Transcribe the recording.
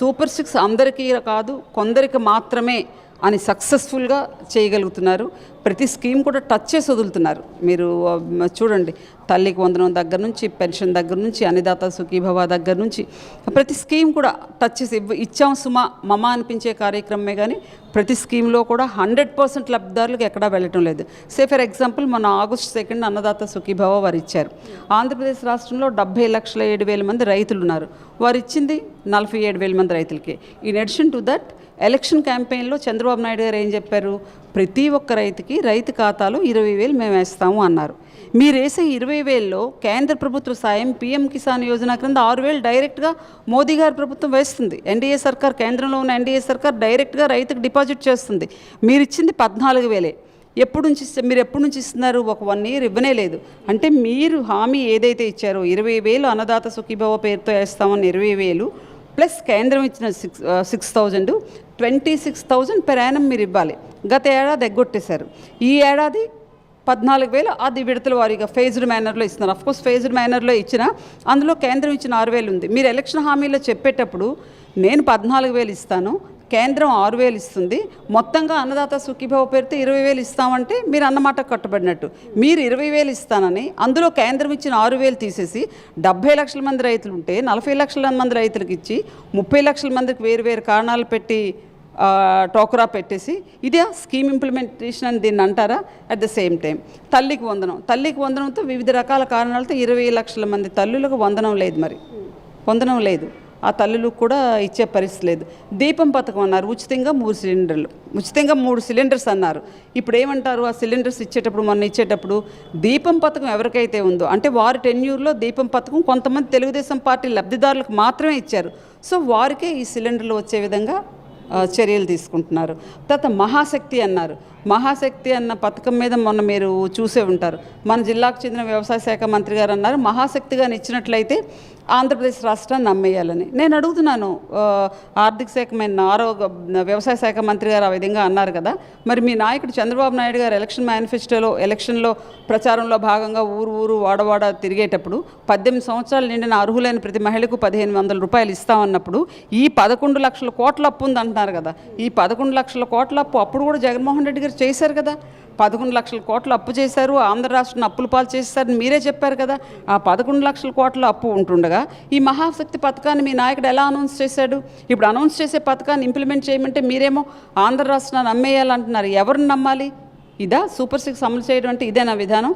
Super six అందరికీ కాదు కొందరికి మాత్రమే అని సక్సెస్ఫుల్గా చేయగలుగుతున్నారు. ప్రతి స్కీమ్ కూడా టచ్ చేసి వదులుతున్నారు. మీరు చూడండి తల్లికి వందనం దగ్గర నుంచి పెన్షన్ దగ్గర నుంచి అన్నదాత సుఖీభవ దగ్గర నుంచి ప్రతి స్కీమ్ కూడా టచ్ చేసి ఇచ్చాం సుమా మమ అనిపించే కార్యక్రమమే కానీ ప్రతి స్కీమ్లో కూడా హండ్రెడ్ పర్సెంట్ లబ్ధిదారులకు ఎక్కడా వెళ్ళటం లేదు. సే ఫర్ ఎగ్జాంపుల్ మన ఆగస్ట్ సెకండ్ అన్నదాత సుఖీభవ వారు ఇచ్చారు. ఆంధ్రప్రదేశ్ రాష్ట్రంలో డెబ్బై లక్షల ఏడు వేల మంది రైతులు ఉన్నారు. వారు ఇచ్చింది నలభై ఏడు వేల మంది రైతులకి. In addition to that election క్యాంపెయిన్లో Chandrababu Naidu గారు ఏం చెప్పారు? ప్రతి ఒక్క రైతుకి రైతు ఖాతాలో ఇరవై వేలు మేము వేస్తాము అన్నారు. మీరు వేసే ఇరవై వేల్లో కేంద్ర ప్రభుత్వ సాయం పీఎం కిసాన్ యోజన క్రింద ఆరు వేలు డైరెక్ట్గా మోదీ గారి ప్రభుత్వం వేస్తుంది. ఎన్డీఏ సర్కార్ కేంద్రంలో ఉన్న ఎన్డీఏ సర్కార్ డైరెక్ట్గా రైతుకు డిపాజిట్ చేస్తుంది. మీరు ఇచ్చింది పద్నాలుగు వేలే. ఎప్పుడు నుంచి ఇస్తే- మీరు ఎప్పటి నుంచి ఇస్తున్నారు? ఒక వన్ ఇయర్ ఇవ్వనే లేదు. అంటే మీరు హామీ ఏదైతే ఇచ్చారో ఇరవై వేలు అన్నదాత సుఖీభావ పేరుతో వేస్తామని ఇరవై వేలు ప్లస్ కేంద్రం ఇచ్చిన six six thousand twenty six thousand per annum మీరు ఇవ్వాలి. గత ఏడాది ఎగ్గొట్టేశారు. ఈ ఏడాది పద్నాలుగు వేలు అది విడతల వారీగా ఫేజ్డ్ మేనర్లో ఇస్తున్నారు. అఫ్కోర్స్ ఫేజ్డ్ మేనర్లో ఇచ్చిన అందులో కేంద్రం ఇచ్చిన ఆరు వేలు ఉంది. మీరు ఎలక్షన్ హామీలో చెప్పేటప్పుడు నేను పద్నాలుగు వేలు ఇస్తాను కేంద్రం ఆరు వేలు ఇస్తుంది మొత్తంగా అన్నదాత సుఖీభావ పేరుతో ఇరవై వేలు ఇస్తామంటే మీరు అన్నమాట కట్టుబడినట్టు. మీరు ఇరవై వేలు ఇస్తానని అందులో కేంద్రం ఇచ్చిన ఆరు వేలు తీసేసి డెబ్బై లక్షల మంది రైతులు ఉంటే నలభై లక్షల మంది రైతులకు ఇచ్చి ముప్పై లక్షల మందికి వేరు వేరు కారణాలు పెట్టి టోకరా పెట్టేసి ఇదే స్కీమ్ ఇంప్లిమెంటేషన్ అని దీన్ని అంటారా? అట్ ద సేమ్ టైం తల్లికి వందనం. తల్లికి వందనంతో వివిధ రకాల కారణాలతో ఇరవై లక్షల మంది తల్లులకు వందనం లేదు మరి. వందనం లేదు. ఆ తల్లులకు కూడా ఇచ్చే పరిస్థితి లేదు. దీపం పథకం అన్నారు. ఉచితంగా మూడు సిలిండర్లు. ఉచితంగా మూడు సిలిండర్స్ అన్నారు. ఇప్పుడు ఏమంటారు? ఆ సిలిండర్స్ ఇచ్చేటప్పుడు మొన్న ఇచ్చేటప్పుడు దీపం పథకం ఎవరికైతే ఉందో అంటే వారి టెన్యూర్లో దీపం పథకం కొంతమంది తెలుగుదేశం పార్టీ లబ్ధిదారులకు మాత్రమే ఇచ్చారు. సో వారికే ఈ సిలిండర్లు వచ్చే విధంగా చర్యలు తీసుకుంటున్నారు. తర్వాత మహాశక్తి అన్నారు. మహాశక్తి అన్న పథకం మీద మొన్న మీరు చూసే ఉంటారు. మన జిల్లాకు చెందిన వ్యవసాయ శాఖ మంత్రి గారు అన్నారు మహాశక్తిగాని ఇచ్చినట్లయితే ఆంధ్రప్రదేశ్ రాష్ట్రాన్ని నమ్మేయాలని. నేను అడుగుతున్నాను ఆర్థిక శాఖ మన ఆరోగ్య వ్యవసాయ శాఖ మంత్రి గారు ఆ విధంగా అన్నారు కదా మరి మీ నాయకుడు చంద్రబాబు నాయుడు గారు ఎలక్షన్ మేనిఫెస్టోలో ఎలక్షన్లో ప్రచారంలో భాగంగా ఊరు ఊరు వాడవాడ తిరిగేటప్పుడు పద్దెనిమిది సంవత్సరాలు నిండిన అర్హులైన ప్రతి మహిళకు పదిహేను వందల రూపాయలు ఇస్తామన్నప్పుడు ఈ పదకొండు లక్షల కోట్ల అప్పు ఉంది అంటున్నారు కదా ఈ పదకొండు లక్షల కోట్ల అప్పు అప్పుడు కూడా జగన్మోహన్ రెడ్డి గారు చేశారు కదా? పదకొండు లక్షల కోట్ల అప్పు చేశారు ఆంధ్ర రాష్ట్రాన్ని అప్పుల పాలు చేశారని మీరే చెప్పారు కదా? ఆ పదకొండు లక్షల కోట్ల అప్పు ఉంటుండగా ఈ మహాశక్తి పథకాన్ని మీ నాయకుడు ఎలా అనౌన్స్ చేశాడు? ఇప్పుడు అనౌన్స్ చేసే పథకాన్ని ఇంప్లిమెంట్ చేయమంటే మీరేమో ఆంధ్ర రాష్ట్రాన్ని నమ్మేయాలంటున్నారు. ఎవరిని నమ్మాలి? ఇదా? సూపర్ సిక్స్ అమలు చేయడం అంటే ఇదేనా విధానం?